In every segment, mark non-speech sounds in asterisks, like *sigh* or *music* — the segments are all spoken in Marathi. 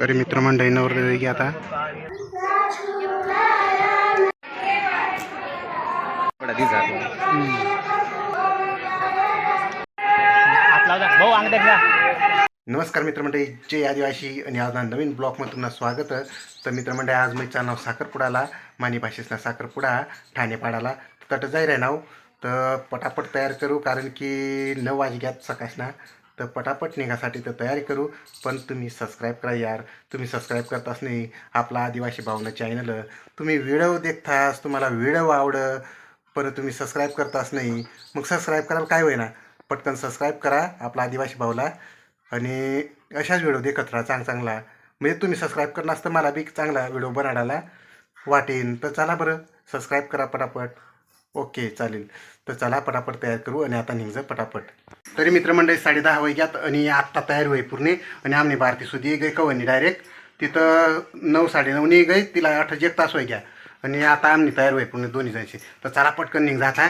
तरी मित्रमंडळी नवरदेव की आता. नमस्कार मित्रमंडळी जय आदिवासी आणि आज नवीन ब्लॉगमध्ये तुम्हाला स्वागत तर मित्रमंडळी आज मी नाव साखरपुडाला मानी भाषेचा साखरपुडा ठाणेपाडाला. तट जाय रे नाव. तर पटापट तयार करू कारण की नऊ वाजग्यात सकाशना तर पटापट निघासाठी तर तयारी करू पण तुम्ही सबस्क्राईब करा यार. तुम्ही सबस्क्राईब करताच नाही. आपला आदिवासी भावना चॅनल तुम्ही व्हिडिओ देखतास तुम्हाला व्हिडिओ आवडं पण तुम्ही सबस्क्राईब करताच नाही. मग सबस्क्राईब करायला काय होईना? पटकन सबस्क्राईब करा आपला आदिवासी भाऊला आणि अशाच व्हिडिओ देखत राहा चांग चांगला. म्हणजे तुम्ही सबस्क्राईब करणार असतं मला बी चांगला व्हिडिओ बनाडायला वाटेन. तर चला बरं सबस्क्राईब करा पटापट. ओके चालेल. तर चला पटापट तयार करू आणि आता निघजा पटापट. तरी मित्रमंडळी साडे दहा वाजल्यात आणि आत्ता तयार होई पूर्ण. आणि आमने भारती सुधी गई कवनी डायरेक्ट तिथं नऊ साडे साडेनऊनी गई तिला आठ एक तास व्हाय आणि आता आम्ही तयार होई पूर्ण दोन्ही जायचे तर चला पटकन निघ जाता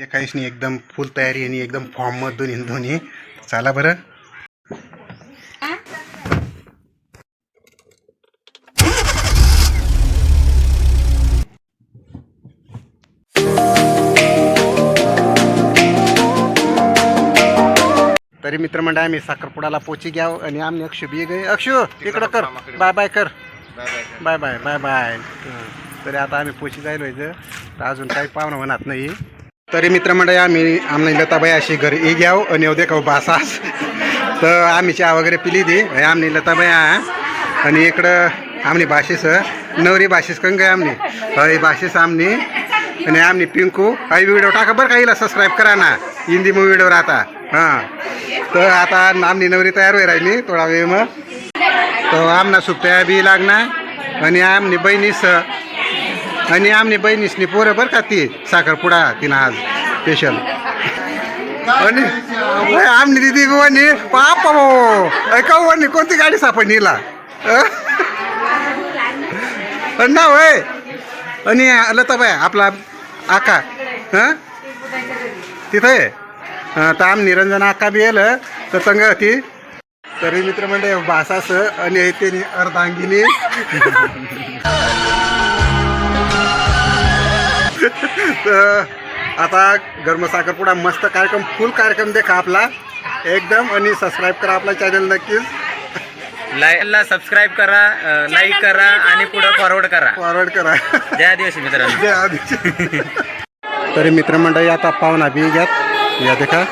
एकाईशनी एकदम फुल तयारी आणि एकदम फॉर्ममध्ये दोन्ही दोन्ही. चला बरं. तरी मित्रमंडळ आम्ही साखरपुडाला पोची घ्याव आणि आम्ही अक्षु बी गे अक्षु इकडं कर. बाय बाय कर. बाय बाय बाय बाय तरी आता आम्ही पोची जायलो इथं. तर अजून काही पाहुणं म्हणत नाही. तरी मित्रमंडळी आम्ही आमने लताबाई अशी घरी घ्याव आणि येऊ देखाव हो, बासास. तर आम्ही चहा वगैरे पिली दी आम्ही लताबाई आणि इकडं आमनी भाषेस नवरी भाषेस कंग आमनी हय भाषेस आमनी आणि आमनी पिंकू. काही व्हिडिओ टाका बरं का हिला सबस्क्राईब करा ना. हिंदी मूवी व्हिडिओ राहता. हां. तर आता आमनी नवरी तयार होई राहिली थोडा वेळ मग. तर आमना सुट्ट्या बी लागणार आणि आमनी बहिणीस आणि आमनी बहिणीसनी पोरं बरं का ती साखरपुडा तिनं आज स्पेशल आणि आमनी दिदी वणी पाप ऐका वणी कोणती गाडी सापडणीला हिला? ना होय? आणि लताबाई आपला आका हां तिथं आहे? आम निरंजन आका बी येलं तर संग ती तरी मित्र म्हणजे भासास आणि ते अर्धांगिनी. तर आता गरम साखरपुडा मस्त कार्यक्रम फुल कार्यक्रम देखा आपला. एकदम आणि सबस्क्राईब करा आपला चॅनल नक्कीच. लाईकला सबस्क्राईब करा लाईक करा आणि पुढे फॉरवर्ड करा. फॉरवर्ड करा. जय आदिवासी मित्रांनो. जय आदिवासी. *laughs* तरी मित्रमंडळी आता पाहुणा बी घ्यात या देखा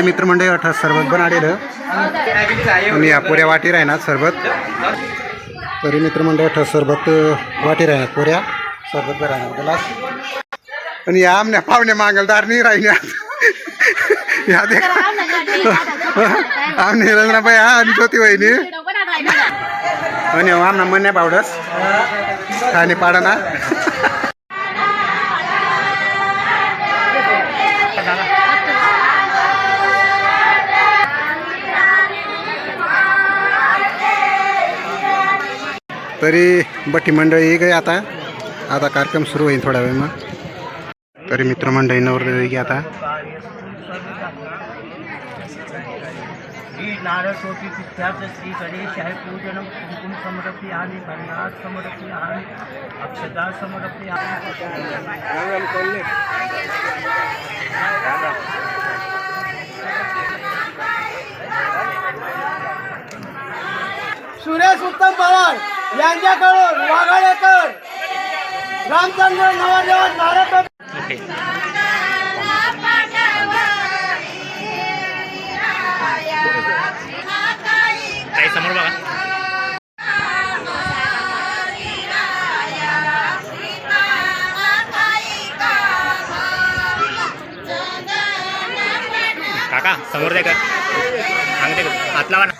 तरी मित्रमंडळी अठरा सरबत बनाडेलं. आणि पोऱ्या वाटी राहणार सरबत. तरी मित्रमंडळ अठरा सरबत वाटी राहणार पोऱ्या. सरबत राहणार ग्लास आणि या आमने पाहुणे मांगलदार नाही राहिल्या या देख आमने रंजनाबाई हा आणि ज्योती वहिनी. आणि आमना म्हणण्या बावडस. ठाणे पाडाना तरी बट्टी मंडळी गई आता. आता कार्यक्रम सुरू होईल थोड्या वेळ मग तरी मित्रमंडळी नवरदेव गे आता. पूजन कुंकुम समर्पी आणि भरनाथ समर्पी आणि समर्पी सुरेश उत्तम पवार यांच्याकडून वाघाळेकर रामचंद्र नवदेव भारत समोर बघा. काका समोर दे का सांगते का हात लावा ना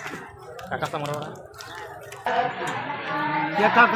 काका समोर बघा. येतात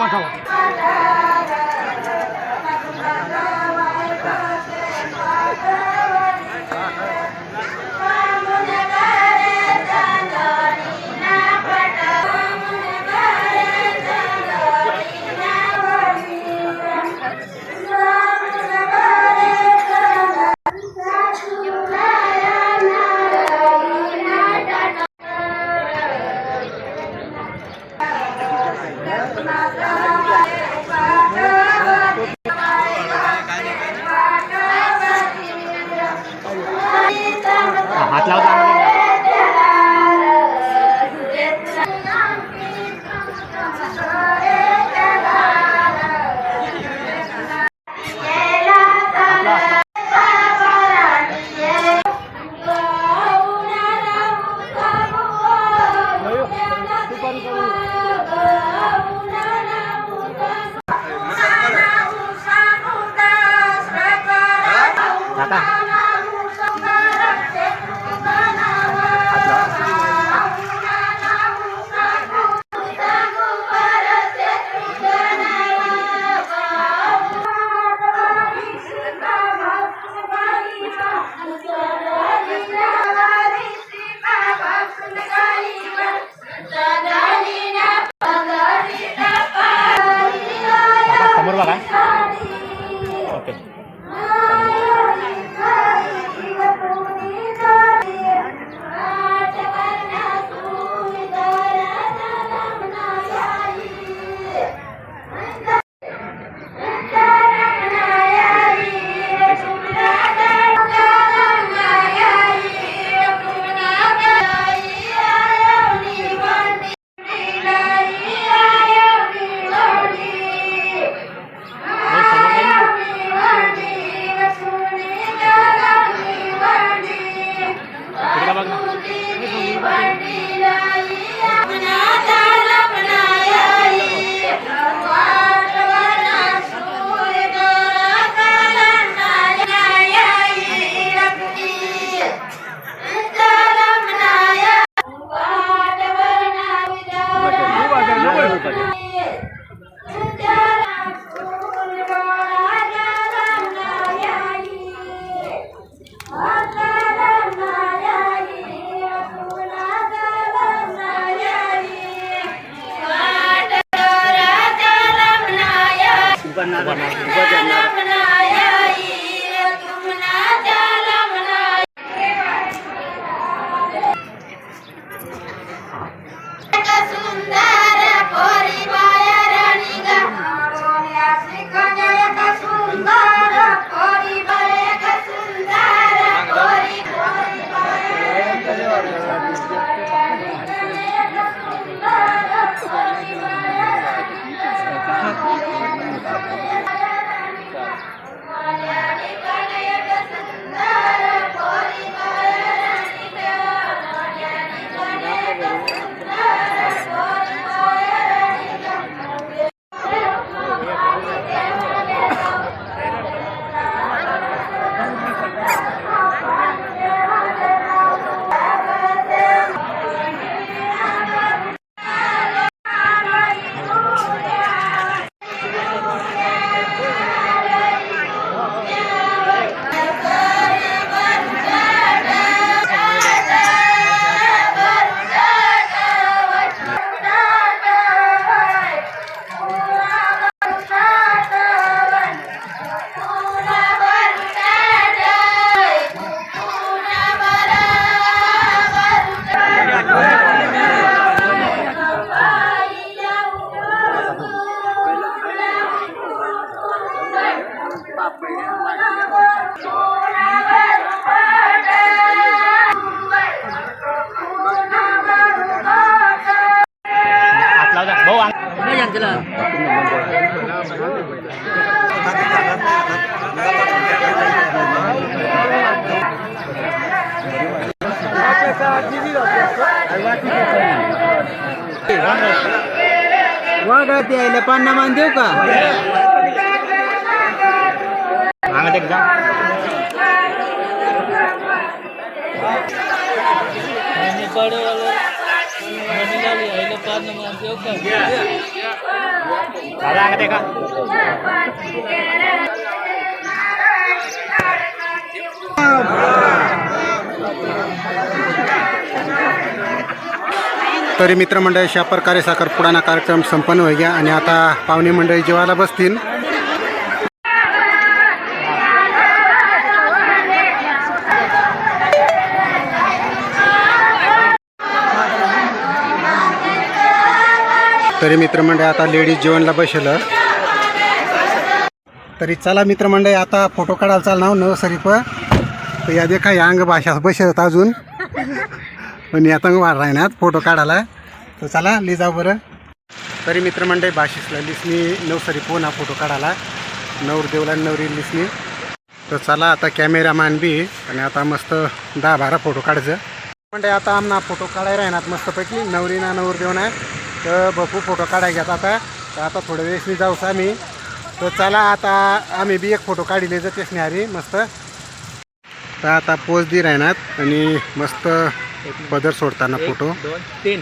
वाघात यायला पान्ना मान देऊ का अंगठे का दादा अंगठे का तरी मित्रमंडळी अशा प्रकारे साखरपुडाना कार्यक्रम संपन्न होई गया आणि आता पाहुणे मंडळी जेवायला बसतील. तरी मित्रमंडळी आता लेडीज जेवणला बसलं. तरी चला मित्रमंडळी आता फोटो काढायला चालणार नवसरी पण तर या देखा या अंग भाषा बसत अजून. पण आता वाढ राहण्यात फोटो काढायला. तर चला ले जाऊ बरं. तरी मित्रमंडळी भाषेसला लिसनी नवसरी पुन्हा फोटो काढायला. नवर देवला नवरी लिसनी. तर चला आता कॅमेरामॅन बी. आणि आता मस्त दहा बारा फोटो काढायचं. म्हणजे आता आमना फोटो काढायला राहणार मस्तपैकी. नवरी ना नवरदेव नाही तर भरपूर फोटो काढायला घेत आता. तर आता थोड्या वेळेसनी जाऊस आम्ही. तर चला आता आम्ही बी एक फोटो काढले जातेच नाही अरे मस्त. तर आता पोच दी राहणार आणि मस्त पदर सोडताना फोटो. तीन.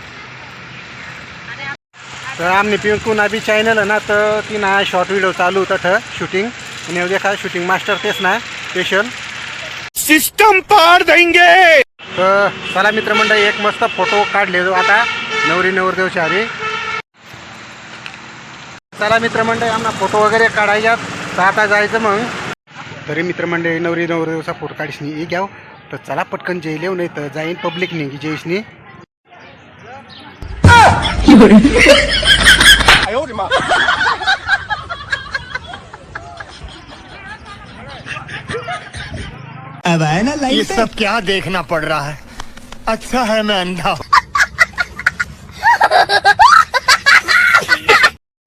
तर आमने पिंकून अभी चॅनल आहे ना तर ती ना शॉर्ट व्हिडिओ चालू होतं ठ शूटिंग आणि उद्या काय शूटिंग मास्टर तेच ना स्पेशल सिस्टम पार देंगे. तर चला मित्रमंडळी एक मस्त फोटो काढले जो आता. नवरी नवरदेवचे आधी चला मित्रमंडळी आम्हाला फोटो वगैरे काढायच्यात. तर आता जायचं मग. तरी मित्रमंडळी नवरी नवरदेवचा फोटो काढीसनी ये घ्याव. तर चला पटकन जेल येऊ नाही तर जाईन पब्लिक नाही जेईसनी ये सब क्या देखना पड़ रहा है? अच्छा है मैं अंधा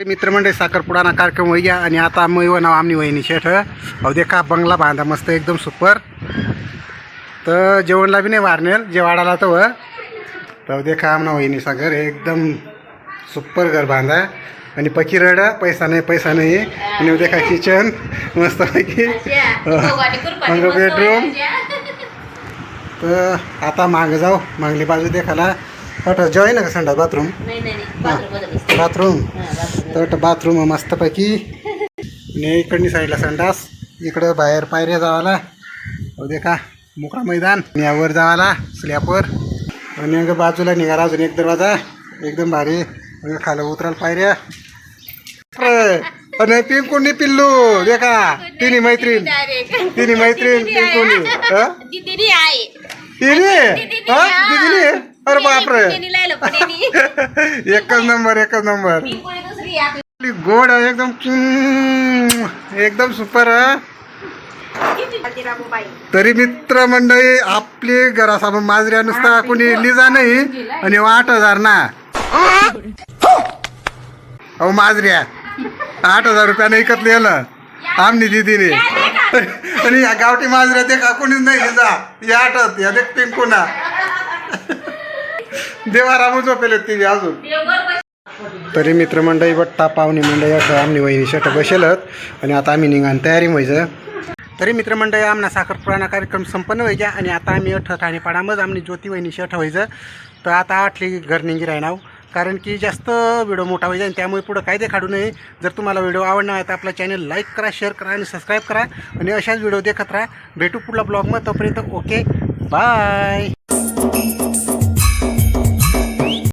मित्रमंडळी साखरपुडाना कार्यक्रम होई गया आणि आता मी नाव आमनी वहिनी शेठ. अहो देखा बंगला बांधा मस्त एकदम सुपर. तर जेवणला बी नाही वारनेर जेवाडाला तर व. तर देखा आमना वहिनीचा घर एकदम सुपर घर बांधा. आणि पकी रड पैसा नाही पैसा नाही. आणि हो, उद्या का किचन मस्त पैकी मग बेडरूम. तर आता मागं जाऊ मागली बाजू देखाला. अट जॉय ना का संडा बाथरूम बाथरूम? तर बाथरूम मस्तपैकी. आणि इकडनी साईडला संडास इकडं बाहेर पायऱ्या जावाला. दे का मोकळा मैदान. यावर जावाला स्लॅपवर. आणि अगं बाजूला निघाला अजून एक दरवाजा. एकदम भारी. खालं उतरायला पायऱ्या. आणि पिंकुनी पिल्लू दे का? तिन्ही मैत्रीण. तिन्ही मैत्रीण पिंकुनी. *laughs* हं? अरे बापरे. *laughs* एकच नंबर एकच नंबर. कोणी गोड आहे एकदम. एकदम सुपर. तरी मित्र मंडळी आपली घरासमोर माजऱ्या नुसता कोणी लिजा नाही आणि आठ हजार ना. अहो माजऱ्या. आठ हजार रुपयाने विकत लिहिलं. आमनी दिदीने. आणि या गावठी माजऱ्या ते का कोणीच नाही लिजा या आठत या देख पिंकुना देवा रामू झोपेल ती अजून. तरी मित्रमंडळी बट्टा पाहुणे मंडळी असं आम्ही वहिनी शट बसेलत आणि आता आम्ही निघान तयारी व्हायचं. तरी मित्रमंडळी आमना साखरपुराणा कार्यक्रम संपन्न व्हायचा. आणि आता आम्ही अठ ठाणेपाडामध्ये आम्ही ज्योती वहिनी शट व्हायचं. तर आता आठली घर निघी राहणार कारण की जास्त व्हिडिओ मोठा व्हायचा आणि त्यामुळे पुढं कायदे काढू नये. जर तुम्हाला व्हिडिओ आवडणार आहे तर आपला चॅनल लाईक करा शेअर करा आणि सबस्क्राईब करा. आणि अशाच व्हिडिओ देखत राहा. भेटू पुढला ब्लॉगमध्ये तोपर्यंत ओके बाय